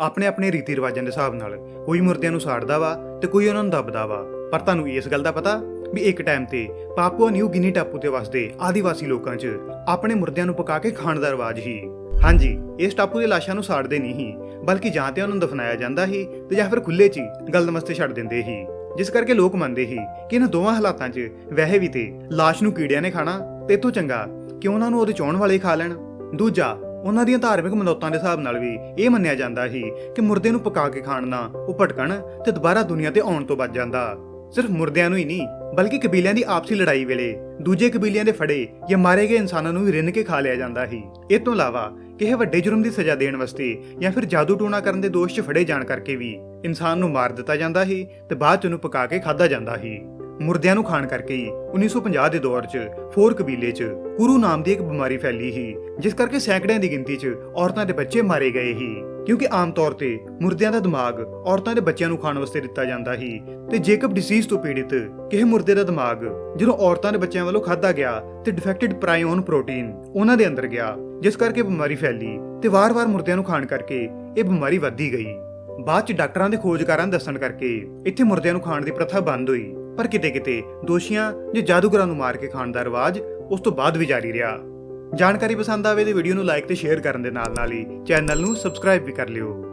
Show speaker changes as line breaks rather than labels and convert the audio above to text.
ਆਪਣੇ ਆਪਣੇ ਰੀਤੀ ਰਿਵਾਜਾਂ ਦੇ ਹਿਸਾਬ ਨਾਲ ਕੋਈ ਮੁਰਦਿਆਂ ਨੂੰ ਸਾੜਦਾ ਵਾ ਤੇ ਕੋਈ ਉਹਨਾਂ ਨੂੰ ਦੱਬਦਾ ਵਾ। ਪਰ ਤੁਹਾਨੂੰ ਇਸ ਗੱਲ ਦਾ ਪਤਾ ਵੀ ਇੱਕ ਟਾਈਮ ਤੇ ਪਾਪੂਆ ਨਿਊ ਗਿਨੀ ਟਾਪੂ ਤੇ ਵਸਦੇ ਆਦੀਵਾਸੀ ਲੋਕਾਂ 'ਚ ਆਪਣੇ ਮੁਰਦਿਆਂ ਨੂੰ ਪਕਾ ਕੇ ਖਾਣ ਦਾ ਰਿਵਾਜ ਹੀ। ਹਾਂਜੀ, ਇਸ ਟਾਪੂ ਦੇ ਲਾਸ਼ਾਂ ਨੂੰ ਸਾੜਦੇ ਨਹੀਂ ਬਲਕਿ ਜਾਂ ਤੇ ਉਹਨਾਂ ਨੂੰ ਦਫਨਾਇਆ ਜਾਂਦਾ ਸੀ ਤੇ ਜਾਂ ਫਿਰ ਖੁੱਲੇ 'ਚ ਹੀ ਗਲਦਮਸਤੇ ਛੱਡ ਦਿੰਦੇ ਸੀ ਜਿਸ ਕਰਕੇ ਲੋਕ ਮੰਨਦੇ ਸੀ ਕਿ ਇਹਨਾਂ ਦੋਵਾਂ ਹਾਲਾਤਾਂ 'ਚ ਵੈਸੇ ਵੀ ਤੇ ਲਾਸ਼ ਨੂੰ ਕੀੜਿਆਂ ਨੇ ਖਾਣਾ ਤੇ ਇਤੋਂ ਚੰਗਾ ਕਿ ਉਹਨਾਂ ਨੂੰ ਉਹਦੇ ਚਾਉਣ ਵਾਲੇ ਖਾ ਲੈਣ। ਦੂਜਾ ਉਹਨਾਂ ਦੀਆਂ ਧਾਰਮਿਕ ਮਨੌਤਾਂ ਦੇ ਹਿਸਾਬ ਨਾਲ ਵੀ ਇਹ ਮੰਨਿਆ ਜਾਂਦਾ ਸੀ ਕਿ ਮੁਰਦੇ ਨੂੰ ਪਕਾ ਕੇ ਖਾਣ ਨਾਲ ਉਹ ਭਟਕਣ ਤੇ ਦੁਬਾਰਾ ਦੁਨੀਆ ਤੇ ਆਉਣ ਤੋਂ ਬਚ ਜਾਂਦਾ। ਸਿਰਫ ਮੁਰਦਿਆਂ ਨੂੰ ਹੀ ਨਹੀਂ, ਬਲਕਿ ਕਬੀਲਿਆਂ ਦੀ ਆਪਸੀ ਲੜਾਈ ਵੇਲੇ ਦੂਜੇ ਕਬੀਲਿਆਂ ਦੇ ਫੜੇ ਜਾਂ ਮਾਰੇ ਗਏ ਇਨਸਾਨਾਂ ਨੂੰ ਵੀ ਰਿੰਨ ਕੇ ਖਾ ਲਿਆ ਜਾਂਦਾ ਸੀ। ਇਹ ਤੋਂ ਇਲਾਵਾ ਕਿਸੇ ਵੱਡੇ ਜੁਰਮ ਦੀ ਸਜ਼ਾ ਦੇਣ ਵਾਸਤੇ ਜਾਂ ਫਿਰ ਜਾਦੂ ਟੂਣਾ ਕਰਨ ਦੇ ਦੋਸ਼ 'ਚ ਫੜੇ ਜਾਣ ਕਰਕੇ ਵੀ ਇਨਸਾਨ ਨੂੰ ਮਾਰ ਦਿੱਤਾ ਜਾਂਦਾ ਸੀ ਤੇ ਬਾਅਦ 'ਚ ਉਹਨੂੰ ਪਕਾ ਕੇ ਖਾਧਾ ਜਾਂਦਾ ਸੀ। ਮੁਰਦਿਆਂ ਨੂੰ ਖਾਣ ਕਰਕੇ ਹੀ 1950 ਦੇ ਦੌਰ 'ਚ, ਫੋਰ ਕਬੀਲੇ 'ਚ, ਕੁਰੂ ਨਾਮ ਦੀ ਇੱਕ ਬਿਮਾਰੀ ਫੈਲੀ ਸੀ, ਜਿਸ ਕਰਕੇ ਸੈਂਕੜਿਆਂ ਦੀ ਗਿਣਤੀ 'ਚ ਔਰਤਾਂ ਦੇ ਬੱਚੇ ਮਾਰੇ ਗਏ ਸੀ। ਕਿਉਂਕਿ ਆਮ ਤੌਰ ਤੇ ਮੁਰਦਿਆਂ ਦਾ ਦਿਮਾਗ ਔਰਤਾਂ ਦੇ ਬੱਚਿਆਂ ਨੂੰ ਖਾਣ ਵਾਸਤੇ ਦਿੱਤਾ ਜਾਂਦਾ ਸੀ ਤੇ ਜੇਕਬ ਡਿਸੀਜ਼ ਤੋਂ ਪੀੜਿਤ ਕਿਸੇ ਮੁਰਦੇ ਦਾ ਦਿਮਾਗ ਜਦੋਂ ਔਰਤਾਂ ਦੇ ਬੱਚਿਆਂ ਵੱਲੋਂ ਖਾਧਾ ਗਿਆ ਤੇ ਡਿਫੈਕਟਡ ਪ੍ਰਾਇਓਨ ਪ੍ਰੋਟੀਨ ਉਹਨਾਂ ਦੇ ਅੰਦਰ ਗਿਆ, ਜਿਸ ਕਰਕੇ ਬਿਮਾਰੀ ਫੈਲੀ ਤੇ ਵਾਰ-ਵਾਰ ਮੁਰਦਿਆਂ ਨੂੰ ਖਾਣ ਕਰਕੇ ਇਹ ਬਿਮਾਰੀ ਵੱਧਦੀ ਗਈ। ਬਾਅਦ ਚ ਡਾਕਟਰਾਂ ਦੇ ਖੋਜਕਾਰਾਂ ਦੱਸਣ ਕਰਕੇ ਇੱਥੇ ਮੁਰਦਿਆਂ ਨੂੰ ਖਾਣ ਦੀ ਪ੍ਰਥਾ ਬੰਦ ਹੋਈ। ਪਰ ਕਿਤੇ-ਕਿਤੇ ਦੋਸ਼ੀਆਂ ਜਾਂ ਜਾਦੂਗਰਾਂ ਨੂੰ ਮਾਰ ਕੇ ਖਾਣ ਦਾ ਰਿਵਾਜ ਉਸ ਤੋਂ ਬਾਅਦ ਵੀ ਜਾਰੀ ਰਿਹਾ। ਜਾਣਕਾਰੀ ਪਸੰਦ ਆਵੇ ਤੇ ਵੀਡੀਓ ਨੂੰ ਲਾਈਕ ਤੇ ਸ਼ੇਅਰ ਕਰਨ ਦੇ ਨਾਲ ਨਾਲ ਹੀ ਚੈਨਲ ਨੂੰ ਸਬਸਕ੍ਰਾਈਬ ਵੀ ਕਰ ਲਿਓ।